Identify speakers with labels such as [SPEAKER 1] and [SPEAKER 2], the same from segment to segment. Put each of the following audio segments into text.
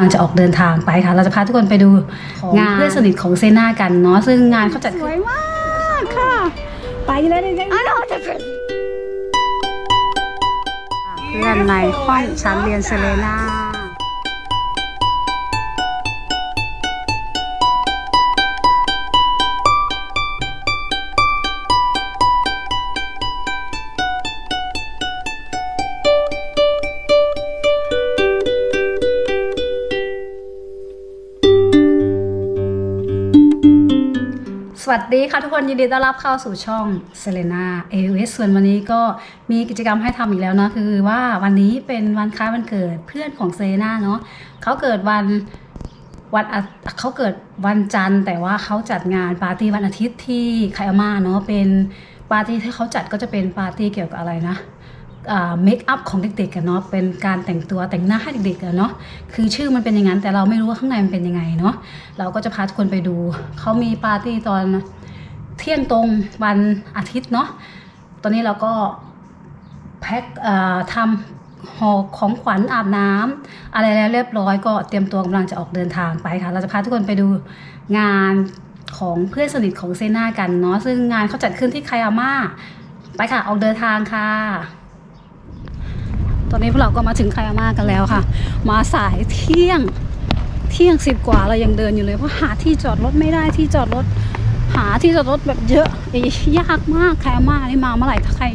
[SPEAKER 1] กำลังจะออกเดินทางไปค่ะ เราจะพาทุกคนไปดูงานเพื่อนสนิทของเซน่ากันเนาะซึ่งงานเขาจัด
[SPEAKER 2] สวยมากค่ะ ไปเลยเลย
[SPEAKER 3] I know what the first
[SPEAKER 1] เพื่อนในห้องชั้นเรียนเซเลน่า วัสดีค่ะทุกคนยินดีต้อนรับเข้าสู่ช่องเซเลนาเอเส่วนวันนี้ก็มีกิจกรรมให้ทำอีกแล้วนะคือว่าวันนี้เป็นวันคล้ายวันเกิดเพื่อนของเซเลนาเนาะเขาเกิดวันวันเขาเกิดวันจันทร์ แต่ว่าเขาจัดงานปาร์ตี้วันอาทิตย์ที่ไคอามาเนาะเป็นปาร์ตี้ที่เขาจัดก็จะเป็นปาร์ตี้เกี่ยวกับอะไรนะ เมคอัพของเด็กๆกันเนาะเป็นการแต่งตัวแต่งหน้าให้เด็กๆกันเนาะคือชื่อมันเป็นอย่างนั้นแต่เราไม่รู้ว่าข้างในมันเป็นยังไงเนาะเราก็จะพาทุกคนไปดูเขามีปาร์ตี้ตอนเที่ยงตรงวันอาทิตย์เนาะตอนนี้เราก็แพ็คทำห่อของขวัญอาบน้ำอะไรแล้วเรียบร้อยก็เตรียมตัวกำลังจะออกเดินทางไปค่ะ เราจะพาทุกคนไปดูงานของเพื่อนสนิทของเซน่ากันเนาะซึ่งงานเขาจัดขึ้นที่ไคอาม่าไปค่ะ ออกเดินทางค่ะ ตอนนี้พวกเราก็มาถึงไคอาม่ากันแล้วค่ะ มาสายเที่ยงเที่ยงสิบกว่าเรายังเดินอยู่เลยเพราะหาที่จอดรถไม่ได้ที่จอดรถหาที่จอดรถแบบเยอะยากมากไคอาม่านี่มาเมื่อไหร่ถ้าใคร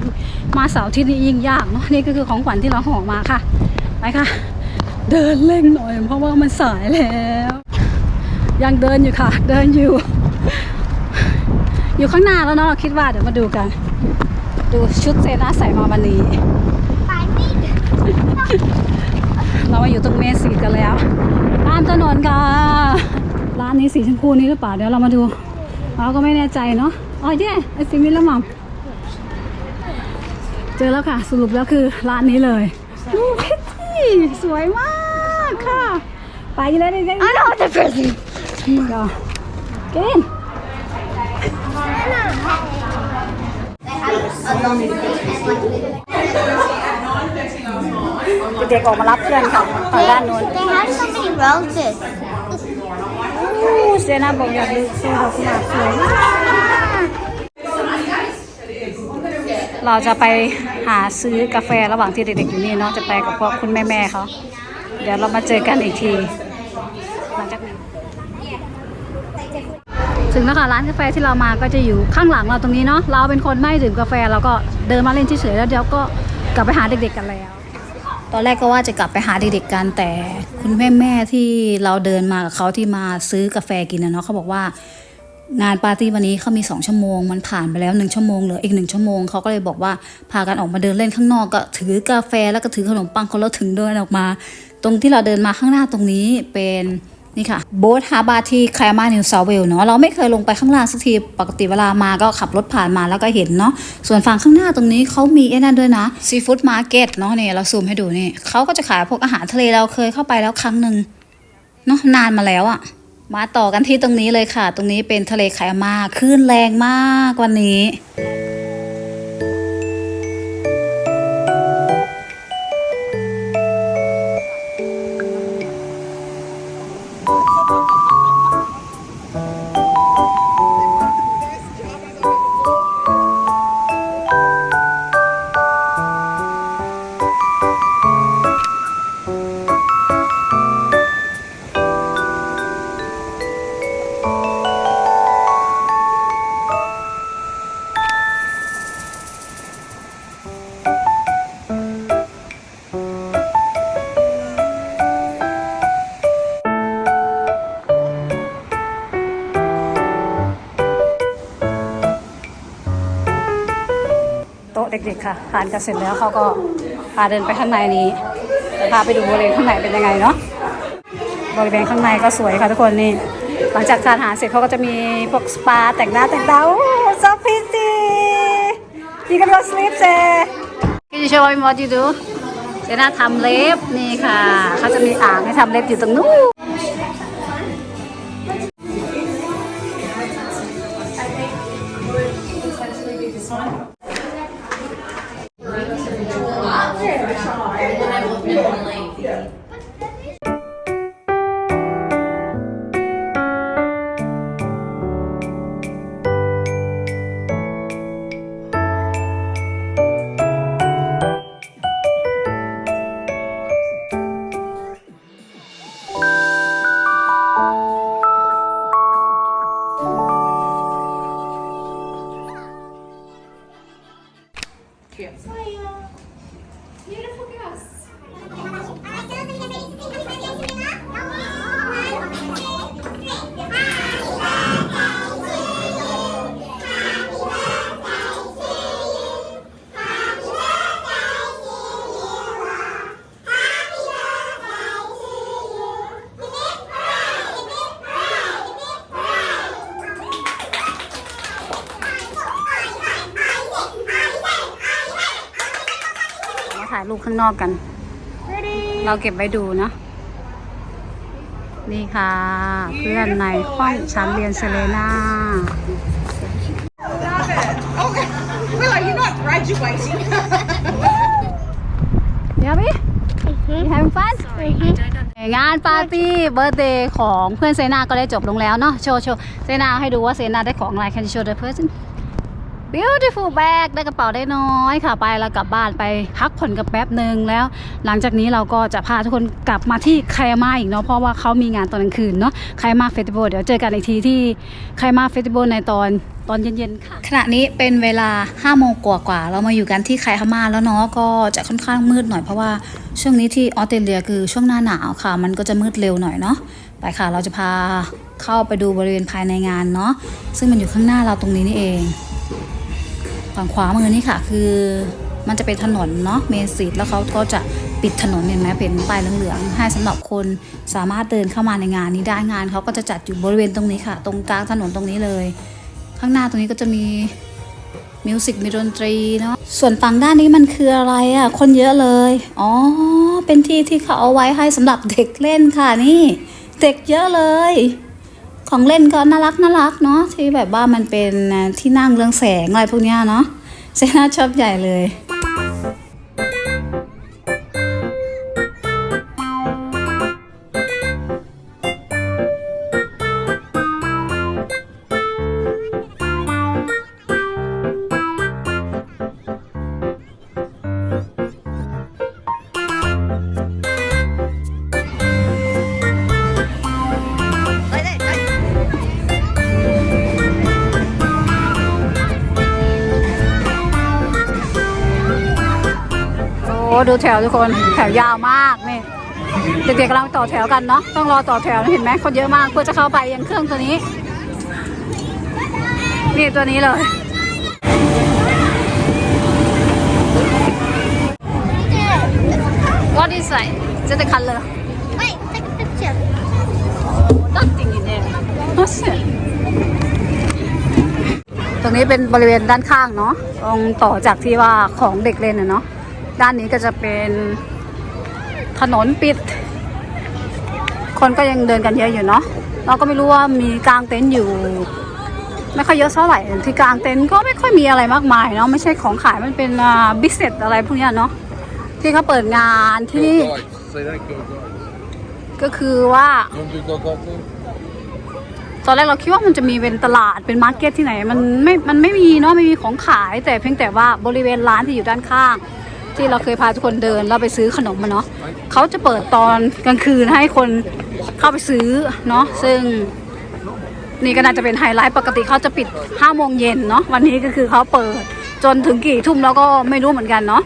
[SPEAKER 1] มาเสาร์ที่นี่ยิ่งยากเนาะนี่ก็คือของขวัญที่เราห่อมาค่ะไปค่ะ เดินเร่งหน่อย เพราะว่ามันสายแล้ว ยังเดินอยู่ค่ะ เดินอยู่ อยู่ข้างหน้าแล้วเนาะเราคิดว่าเดี๋ยวมาดูกัน ดูชุดเซนาใส่มาวันนี้
[SPEAKER 3] I need
[SPEAKER 1] เรามาอยู่ตรงเมสซีกันแล้วตามถนนค่ะ ร้านนี้ สีชมพูนี้หรือเปล่า เดี๋ยวเรามาดูเราก็ไม่แน่ใจเนาะอ๋อเย่ไอซิมิลละมัมเจอแล้วค่ะ สรุปแล้วคือร้านนี้เลยดูพิตตี้สวยมากค่ะ ไปเลยเลยเลย
[SPEAKER 3] I know what the first
[SPEAKER 1] ก็เกินเด็กๆออกมารับเพื่อนค่ะฝั่งด้านโน้น
[SPEAKER 3] They have so many roses. ู้
[SPEAKER 1] เซนาบอกอยากดูเซนาสวยสวยมากเราจะไปหาซื้อกาแฟระหว่างที่เด็กๆอยู่นี่เนาะจะไปกับพวกคุณแม่ๆเขาเดี๋ยวเรามาเจอกันอีกที หลังจากนี้ถึงแล้วค่ะร้านกาแฟที่เรามาก็จะอยู่ข้างหลังเราตรงนี้เนาะเราเป็นคนไม่ดื่มกาแฟเราก็เดินมาเล่นเฉยๆแล้วเดี๋ยวก็กลับไปหาเด็กๆกันแล้ว ตอนแรกก็ว่าจะกลับไปหาเด็กๆกันแต่คุณแม่แม่ที่เราเดินมากับเขาที่มาซื้อกาแฟกินนะเนาะเขาบอกว่างานปาร์ตี้วันนี้เขามี 2 ชั่วโมง มันผ่านไปแล้ว1ชั่วโมงเหลืออีกหนึ่งชั่วโมงเขาก็เลยบอกว่าพากันออกมาเดินเล่นข้างนอกก็ถือกาแฟแล้วก็ถือขนมปังคนละถึงเดินออกมา ตรงที่เราเดินมาข้างหน้าตรงนี้เป็น นี่ค่ะโบสฮาบาที่แคลมานิวเซาเวลเนาะเราไม่เคยลงไปข้างล่างสักทีปกติเวลามาก็ขับรถผ่านมาแล้วก็เห็นเนาะส่วนฝั่งข้างหน้าตรงนี้เขามีไอ้นั่นด้วยนะซีฟู้ดมาร์เก็ตเนาะเนี่ยเราซูมให้ดูนี่เขาก็จะขายพวกอาหารทะเลเราเคยเข้าไปแล้วครั้งหนึ่งเนาะนานมาแล้วอะมาต่อกันที่ตรงนี้เลยค่ะ ตรงนี้เป็นทะเลไคอามาคลื่นแรงมากวันนี้ เด็กๆค่ะทานกันเสร็จแล้วเขาก็พาเดินไปข้างในนี้พาไปดูบริเวณข้างในเป็นยังไงเนาะบริเวณข้างในก็สวยค่ะทุกคนนี่หลังจากทานอาหารเสร็จเขาก็จะมีพวกสปาแต่งหน้าแต่งตาโอ้ซอฟพิตีนี่ก็ go sleep เซ Can you show me what you do เจน่าทำเล็บนี่ค่ะเขาจะมีอ่างให้ทำเล็บอยู่ตรงนู้น Here. So, beautiful girls. รูปข้างนอกกัน เราเก็บไว้ดูเนาะนี่ค่ะ เพื่อนในห้องชั้นเรียนเซเลน่า
[SPEAKER 2] Okay. Well, are you not graduating?
[SPEAKER 1] เดี๋ยวพี่ You having fun งานปาร์ตี้เบิร์ d เดย์ของเพื่อนเซนาก็ได้จบลงแล้วเนาะ โชว์โชว์เซนาให้ดูว่าเซนาได้ของอะไร Can you show the person beautiful bag ได้กระเป๋าได้น้อยค่ะไปแล้วกลับบ้านไปพักผ่อนกันแป๊บหนึ่งแล้ว หลังจากนี้เราก็จะพาทุกคนกลับมาที่ไคมาอีกเนาะเพราะว่าเขามีงานตอนกลางคืนเนาะไคมาเฟสติวัลเดี๋ยวเจอกันอีกทีที่ไคมาเฟสติวัลในตอนตอนเย็นๆค่ะขณะนี้เป็นเวลา5โมงกว่าๆเรามาอยู่กันที่ไคมาแล้วเนาะก็จะค่อนข้างมืดหน่อยเพราะว่าช่วงนี้ที่ออสเตรเลียคือช่วงหน้าหนาวค่ะ มันก็จะมืดเร็วหน่อยเนาะไปค่ะเราจะพาเข้าไปดูบริเวณภายในงานเนาะซึ่งมันอยู่ข้างหน้าเราตรงนี้นี่เอง ฝั่งขวามือนี่ค่ะ คือมันจะเป็นถนนเนาะเมนสีแล้วเขาก็จะปิดถนนเห็นไหมเป็นป้ายเหลืองๆให้สำหรับคนสามารถเดินเข้ามาในงานนี้ได้งานเขาก็จะจัดอยู่บริเวณตรงนี้ค่ะ ตรงกลางถนนตรงนี้เลย ข้างหน้าตรงนี้ก็จะมีมิวสิกมีดนตรีเนาะส่วนฝั่งด้านนี้มันคืออะไรอะ่ะ คนเยอะเลย อ๋อ เป็นที่ที่เขาเอาไว้ให้สำหรับเด็กเล่นค่ะนี่ เด็กเยอะเลย ของเล่นก็น่ารักน่ารักเนาะที่แบบว่ามันเป็นที่นั่งเรื่องแสงอะไรพวกเนี้ยเนาะเซน่าชอบใหญ่เลย ดูแถวทุกคนแถวยาวมากนี่เด็กๆกำลังต่อแถวกันเนาะต้องรอต่อแถวเห็นไหมคนเยอะมากเพื่อจะเข้าไปยังเครื่องตัวนี้นี่ตัวนี้เลย What is that? Is it the color?
[SPEAKER 3] Wait, take a picture.
[SPEAKER 1] Nothing in there. What's it? ตรงนี้เป็นบริเวณด้านข้างเนาะตรงต่อจากที่ว่าของเด็กเล่นน่ะเนาะ ด้านนี้ก็จะเป็นถนนปิด คนก็ยังเดินกันเยอะอยู่เนาะเราก็ไม่รู้ว่ามีกลางเต็นท์อยู่ ไม่ค่อยเยอะเท่าไหร่ที่กลางเต็นท์ก็ไม่ค่อยมีอะไรมากมายเนาะไม่ใช่ของขายมันเป็นบิสเนสอะไรพวกนี้เนาะที่เขาเปิดงานที่นี่ก็คือว่าตอนแรกเราคิดว่ามันจะมีเป็นตลาดเป็นมาร์เก็ตที่ไหน มันไม่ มันไม่มีเนาะไม่มีของขาย แต่เพียงแต่ว่าบริเวณร้านที่อยู่ด้านข้าง ที่เราเคยพาทุกคนเดินเราไปซื้อขนมมาเนาะเขาจะเปิดตอนกลางคืนให้คนเข้าไปซื้อเนาะซึ่งนี่ก็น่าจะเป็นไฮไลท์ปกติเขาจะปิด5โมงเย็นเนาะวันนี้ก็คือเขาเปิดจนถึงกี่ทุ่มแล้วก็ไม่รู้เหมือนกันเนาะ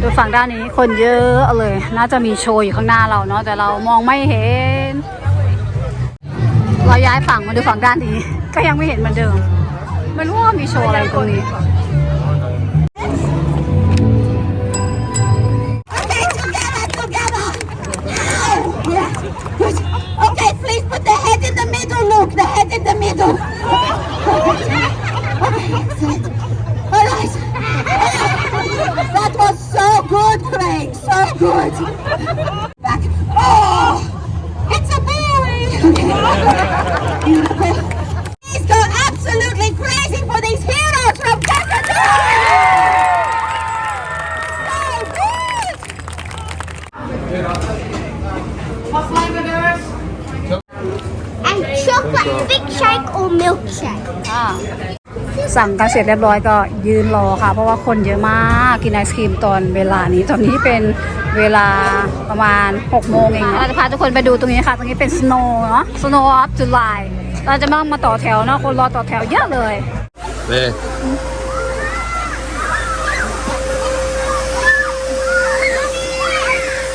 [SPEAKER 1] ดูฝั่งด้านนี้คนเยอะเลย น่าจะมีโชว์อยู่ข้างหน้าเราเนาะแต่เรามองไม่เห็น เราย้ายฝั่งมาดูฝั่งด้านนี้ ก็ยังไม่เห็นเหมือนเดิมไม่รู้ว่ามีโชว์อะไรตรงนี้
[SPEAKER 2] Oh,
[SPEAKER 3] my God. Big shake or milkshake.
[SPEAKER 1] อ่าสั่งกันเสร็จเรียบร้อยก็ยืนรอค่ะ เพราะว่าคนเยอะมากกินไอศครีมตอนเวลานี้ตอนนี้เป็นเวลาประมาณ 6 โมงเองเราจะพาทุกคนไปดูตรงนี้ค่ะ ตรงนี้เป็น snow เนาะ snow of July เราจะมามาต่อแถวเนาะคนรอต่อแถวเยอะเลย
[SPEAKER 4] There.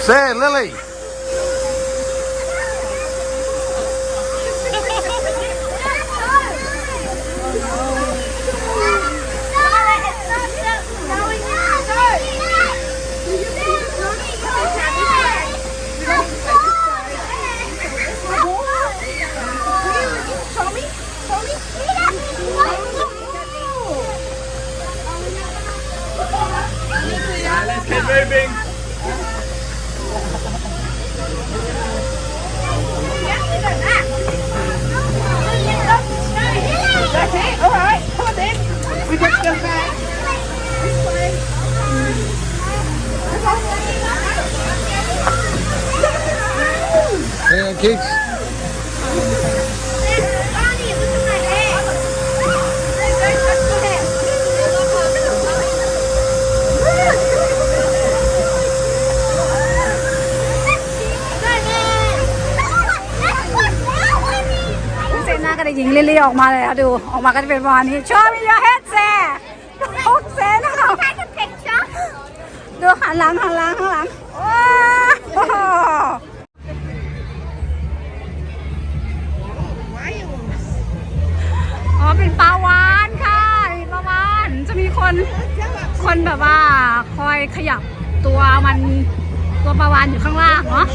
[SPEAKER 4] Say it, Lily. kids.
[SPEAKER 3] Ronnie, look at my leg.
[SPEAKER 1] พี่เซน่าก็ได้ยิงลิลลี่ออกมาแล้วดูออกมาก็จะเป็นประมาณนี้ชอบมีเยอะเฮดแซ่โอ้เซน่า
[SPEAKER 3] Take a picture.
[SPEAKER 1] ดูหันหลังหันหลังข้างหลังว้าว อเป็นปลาวานค่ะปลาวานจะมีคนคนแบบว่าคอยขยับตัวมันตัวปลาวานอยู่ข้างล่างเนาะ